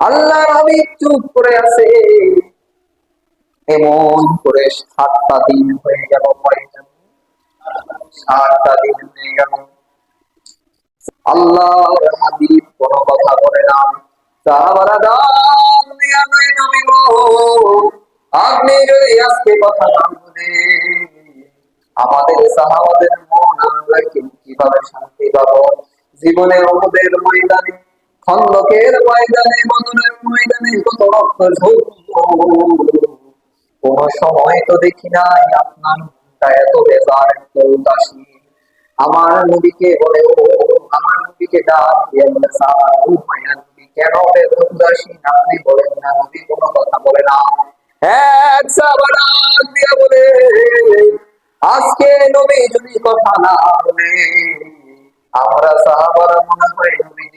আল্লাহ নবী চুপ করে আছে। এমন করে সাতটা দিন হয়ে গেল সাতটা দিন হয়ে গেল। আল্লাহর হাবিব কোন কথা বলে না। আপনি যদি আজকে কথা না আমাদের সাহাবাদের মন আমরা কীভাবে শান্তি পাবো? জীবনে আমাদের ময়দানে খন্দকের ময়দানে বদলের ময়দানে কত রক্ত কোন সময় তো দেখি নাই আপনার এত বেজার, এত আমার নবীকে বলে, ও, আমার নবীকে ডাক দিয়ে বলে সাহাবা ও মায়া নবী, কেন এত উদাসীন? আপনি বলেন না, নবী কোনো কথা বলে না। এক সাহাবা ডাক দিয়ে বলে, আজকে নবী যদি কথা না বলে, আমরা সাহাবারা মনে হয় নবীজির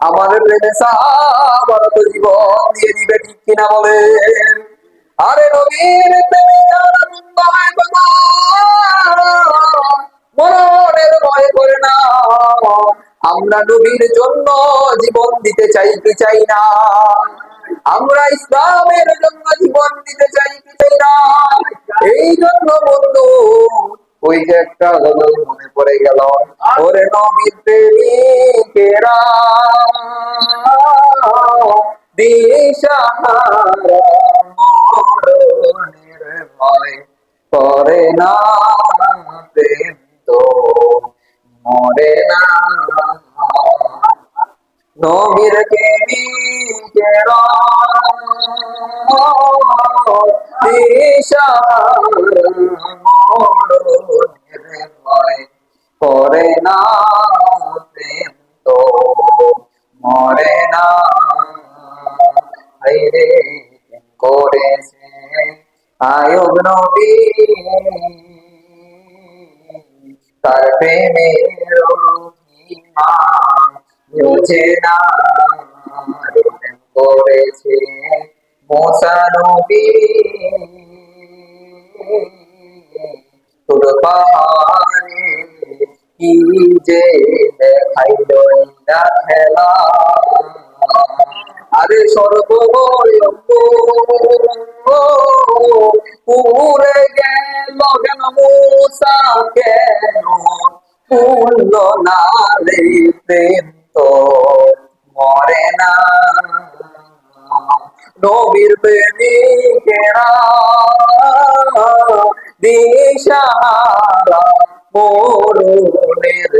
আমার প্রেমে জীবন দিয়ে দিবে, ঠিক কিনা বলেন? আরে নবীর প্রেমে যারা ভয় করে না। আমরা নবীর জন্য জীবন দিতে চাই কি চাই না? আমরা ইসলামের জন্য জীবন দিতে চাই কি চাই না? এই জন্য বন্ধু ওই যে একটা গজল মনে পড়ে গেল। ওরে নবীর প্রেমিকেরা, দিশাহারা ভয় করে না তো, মরে না। নবীর প্রেমিকেরা, দিশাহারা মরণের ভয় করে না প্রেম তো মরে না। হাইরে করেছে আয়ুব নবী। তার প্রেমের মহিমা বুঝে না। করেছে মোসা নবী। তোর পাহাড়ে কি যে দেখাইল না খেলা আরে সর্বভয়ঙ্ক পুরে গেল কেন? কেন? পূর্ণ না রে প্রেম তো মরে না। নবীর প্রেমিকেরা দিশাহারা মরণের